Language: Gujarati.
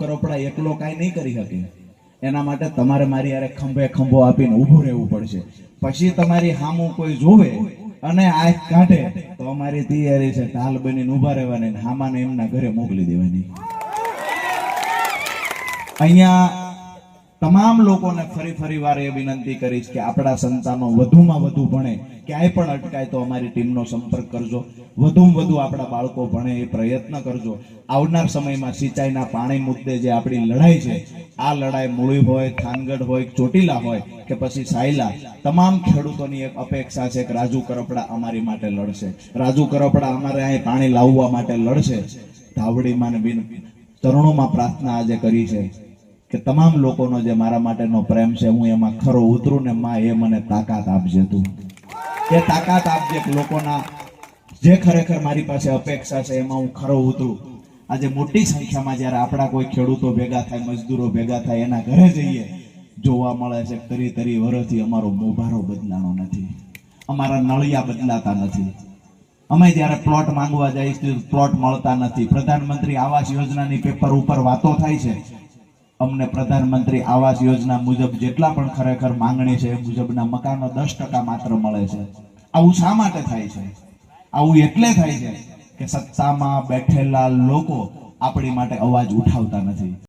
કરોપડા એકલો કાંઈ નહીં કરી શકે. એના માટે તમારે મારી યારે ખંભે ખંભો આપીને ઊભું રહેવું પડશે. પછી તમારી હામું કોઈ જોવે અને આંખ કાઢે તો અમારી તૈયારી છે ઢાલ બનીને ઊભા રહેવાની હામાને એમના ઘરે મોકલી દેવાની. અહીંયા તમામ લોકોને ફરી ફરી વાર એ વિનંતી કરીશ કે આપણા સંતાનો વધુમાં વધુ ભણે. ક્યાંય પણ અટકાય તો અમારી ટીમનો સંપર્ક કરજો. વધુમાં વધુ આપણા બાળકો ભણે એ પ્રયત્ન કરજો. આવનાર સમયમાં સિંચાઈના પાણી મુદ્દે જે આપણી લડાઈ છે, આ લડાઈ મૂળી હોય, થાનગઢ હોય, ચોટીલા હોય કે પછી સાયલા, તમામ ખેડૂતોની એક અપેક્ષા છે કે રાજુ કરપડા અમારી માટે લડશે. રાજુ કરપડા અમારે અહીં પાણી લાવવા માટે લડશે. ધાવડીમાં ચરણોમાં પ્રાર્થના આજે કરી છે. કે તમામ લોકોનો જે મારા માટેનો પ્રેમ છે, હું એમાં ખરો ઉતરું ને માં એ મને તાકાત આપજે તું. એ તાકાત આપજે લોકોના. જે ખરેખર મારી પાસે અપેક્ષા છે, એમાં હું ખરો ઉતરું. આજે મોટી સંખ્યામાં જ્યારે આપણા કોઈ ખેડૂતો ભેગા થાય, મજદૂરો ભેગા થાય, એના ઘરે જઈએ, જોવા મળે છે તરી તરી વર્ષથી અમારો મોભારો બદલાનો નથી. અમારા નળિયા બદલાતા નથી. અમે જ્યારે પ્લોટ માંગવા છીએ પ્લોટ મળતા નથી. પ્રધાનમંત્રી આવાસ યોજનાની પેપર ઉપર વાતો થાય છે. અમને પ્રધાનમંત્રી આવાસ યોજના મુજબ જેટલા પણ ખરેખર માંગણી છે એ મુજબના મકાનો દસ ટકા માત્ર મળે છે. આવું શા માટે થાય છે? આવું એટલે થાય છે કે સત્તામાં બેઠેલા લોકો આપણી માટે અવાજ ઉઠાવતા નથી.